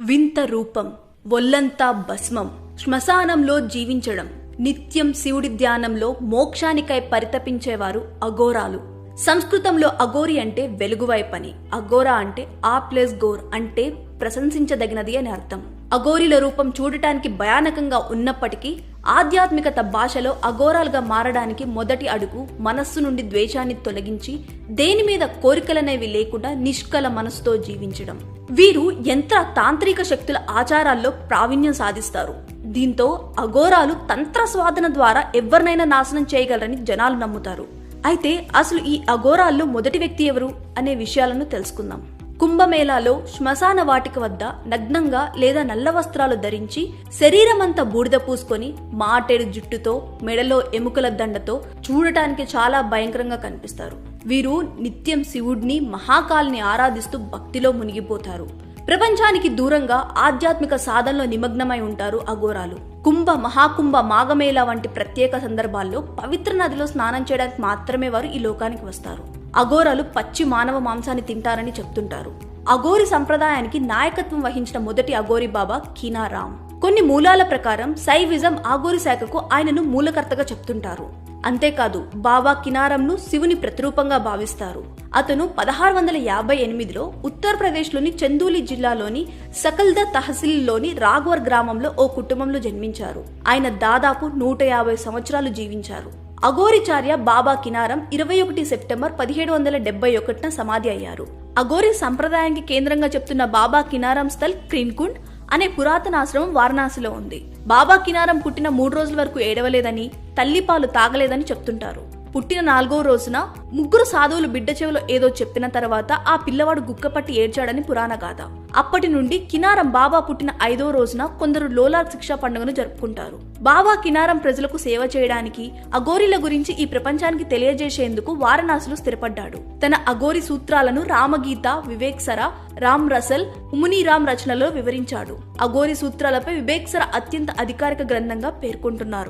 వింత రూపం ఒల్లంతా భస్మం. శ్మశానంలో జీవించడం నిత్యం శివుడి ధ్యానంలో మోక్షానికై పరితపించేవారు అఘోరాలు. సంస్కృతంలో అఘోరి అంటే వెలుగువైపని అఘోరా అంటే ఆ ప్లస్ గోర్ అంటే ప్రశంసించదగినది అని అర్థం. అఘోరిల రూపం చూడటానికి భయానకంగా ఉన్నప్పటికీ ఆధ్యాత్మికత భాషలో అఘోరాలుగా మారడానికి మొదటి అడుగు మనస్సు నుండి ద్వేషాన్ని తొలగించి దేని మీద కోరికలనేవి లేకుండా నిష్కల మనసుతో జీవించడం. వీరు యంత్ర తాంత్రిక శక్తుల ఆచారాల్లో ప్రావీణ్యం సాధిస్తారు. దీంతో అఘోరాలు తంత్ర స్వాదన ద్వారా ఎవరినైనా నాశనం చేయగలరని జనాలు నమ్ముతారు. అయితే అసలు ఈ అఘోరాల్లో మొదటి వ్యక్తి ఎవరు అనే విషయాలను తెలుసుకుందాం. కుంభమేళాలో శ్మశాన వాటిక వద్ద నగ్నంగా లేదా నల్ల వస్త్రాలు ధరించి శరీరమంతా బూడిద పూసుకొని మాటేడు జుట్టుతో మెడలో ఎముకల దండతో చూడటానికి చాలా భయంకరంగా కనిపిస్తారు. వీరు నిత్యం శివుడిని మహాకాల్ని ఆరాధిస్తూ భక్తిలో మునిగిపోతారు. ప్రపంచానికి దూరంగా ఆధ్యాత్మిక సాధనలో నిమగ్నమై ఉంటారు అఘోరాలు. కుంభ మహాకుంభ మాఘమేళ వంటి ప్రత్యేక సందర్భాల్లో పవిత్ర నదిలో స్నానం చేయడానికి మాత్రమే వారు ఈ లోకానికి వస్తారు. అఘోరాలు పచ్చి మానవ మాంసాన్ని తింటారని చెప్తుంటారు. అఘోరి సంప్రదాయానికి నాయకత్వం వహించిన మొదటి అఘోరి బాబా కీనారామ్ కొన్ని మూలాల ప్రకారం సైవిజం ఆగోరి శాఖకు ఆయనను మూలకర్తగా చెప్తుంటారు. అంతేకాదు బాబా కినారంను శివుని ప్రతిరూపంగా భావిస్తారు. అతను పదహారు వందల యాభై ఎనిమిదిలో ఉత్తరప్రదేశ్లోని చందూలి జిల్లాలోని సకల్ద తహసీల్లోని రాఘవర్ గ్రామంలో ఓ కుటుంబంలో జన్మించారు. ఆయన దాదాపు నూట యాభై సంవత్సరాలు జీవించారు. అఘోరిచార్య బాబా కినారం ఇరవై ఒకటి సెప్టెంబర్ పదిహేడు వందల డెబ్బై ఒకటిన సమాధి అయ్యారు. అఘోరి సంప్రదాయానికి కేంద్రంగా చెప్తున్న బాబా కినారం స్థల్ క్రీన్కుండ్ అనే పురాతన ఆశ్రమం వారణాసిలో ఉంది. బాబా కినారం పుట్టిన మూడు రోజుల వరకు ఏడవలేదని తల్లిపాలు తాగలేదని చెప్తుంటారు. పుట్టిన నాలుగో రోజున ముగ్గురు సాధువులు బిడ్డ చెవిలో ఏదో చెప్పిన తర్వాత ఆ పిల్లవాడు గుక్కపట్టి ఏడ్చాడని పురాణ గాథ అప్పటి నుండి కినారం బాబా పుట్టిన ఐదో రోజున కొందరు లోలార్ శిక్షా పండుగను జరుపుకుంటారు. బాబా కినారం ప్రజలకు సేవ చేయడానికి అఘోరీల గురించి ఈ ప్రపంచానికి తెలియజేసేందుకు వారణాసిలో స్థిరపడ్డాడు. తన అఘోరి సూత్రాలను రామగీత వివేక్సర రామ్ రసల్ మునిరామ్ రచనలో వివరించాడు. అఘోరి సూత్రాలపై వివేక్సర అత్యంత అధికారిక గ్రంథంగా పేర్కొంటున్నారు.